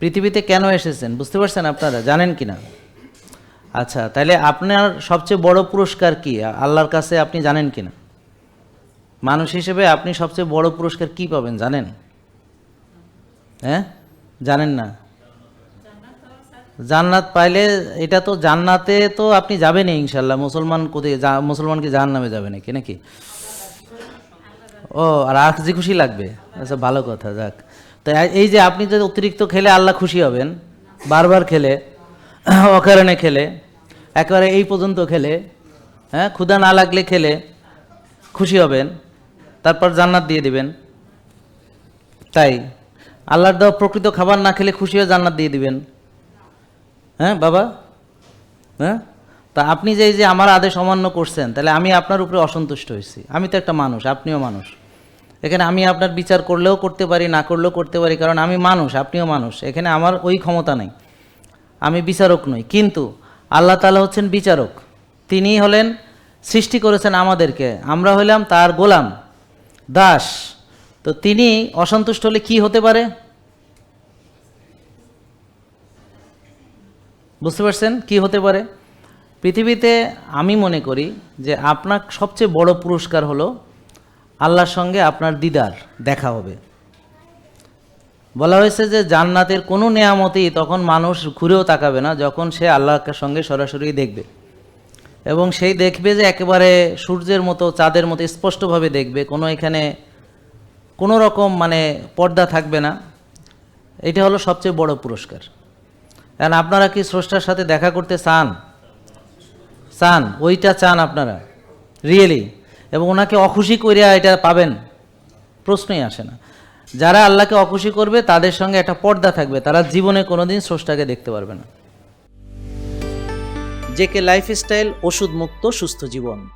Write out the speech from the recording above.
পৃথিবীতে কেন এসেছেন? বুঝতে পারছেন আপনারা? জানেন কি না আচ্ছা তাহলে আপনার সবচেয়ে বড় পুরস্কার কি? আল্লাহর কাছে আপনি জানেন কি না মানুষ হিসেবে আপনি সবচেয়ে বড় পুরস্কার কি পাবেন, জানেন? হ্যাঁ? জানেন না? জান্নাত পাইলে এটা তো জান্নাতে তো আপনি যাবেনই ইনশাল্লাহ। মুসলমান কোথায় যা- মুসলমান কি জাহান নামে যাবে নাকি নাকি? ও, আর আখজি খুশি লাগবে? আচ্ছা ভালো কথা, যাক। তো এই- এই যে আপনি যদি অতিরিক্ত খেলে আল্লাহ খুশি হবেন, বারবার খেলে, অকারণে খেলে, একেবারে এই পর্যন্ত খেলে হ্যাঁ ক্ষুধা না লাগলে খেলে, খুশি হবেন, তারপর জান্নাত দিয়ে দিবেন। তাই, আল্লাহর দেওয়া প্রকৃত খাবার না খেলে খুশি হয়ে জান্নাত দিয়ে দিবেন। হ্যাঁ বাবা? হ্যাঁ? তা আপনি যে এই যে আমার আদেশ অমান্য করছেন, তাহলে আমি আপনার উপরে অসন্তুষ্ট হয়েছি। আমি তো একটা মানুষ, আপনিও মানুষ। এখানে আমি আপনার বিচার করলেও করতে পারি, না করলেও করতে পারি, কারণ আমি মানুষ, আপনিও মানুষ। এখানে আমার ওই ক্ষমতা নেই। আমি বিচারক নই, কিন্তু আল্লাহ তালা হচ্ছেন বিচারক। তিনি হলেন, সৃষ্টি করেছেন আমাদেরকে। আমরা হইলাম তার গোলাম, দাস। তো তিনি অসন্তুষ্ট হলে কি হতে পারে? বুঝতে পারছেন? কি হতে পারে? পৃথিবীতে আমি মনে করি যে আপনার সবচেয়ে বড় পুরস্কার হলো আল্লাহর সঙ্গে আপনার দিদার দেখা হবে। বলা হয়েছে যে জান্নাতের কোনো নেয়ামতেই তখন মানুষ ঘুরেও তাকাবে না যখন সে আল্লাহর সঙ্গে সরাসরি দেখবে। এবং সেই দেখবে যে একেবারে সূর্যের মতো, চাঁদের মতো স্পষ্টভাবে দেখবে। কোনো এখানে কোনো রকম মানে পর্দা থাকবে না। এটা হলো সবচেয়ে বড় পুরস্কার। কারণ আপনারা কি স্রষ্টার সাথে দেখা করতে চান? চান? ওইটা চান আপনারা? রিয়েলি এবং ওনাকে অখুশি করিয়া এটা পাবেন। প্রশ্নই আসে না। যারা আল্লাহকে অখুশি করবে, তাদের সঙ্গে একটা পর্দা থাকবে। তারা জীবনে কোনোদিন স্রষ্টাকে দেখতে পারবে না। জেকে লাইফস্টাইল ওষুধ মুক্ত সুস্থ জীবন।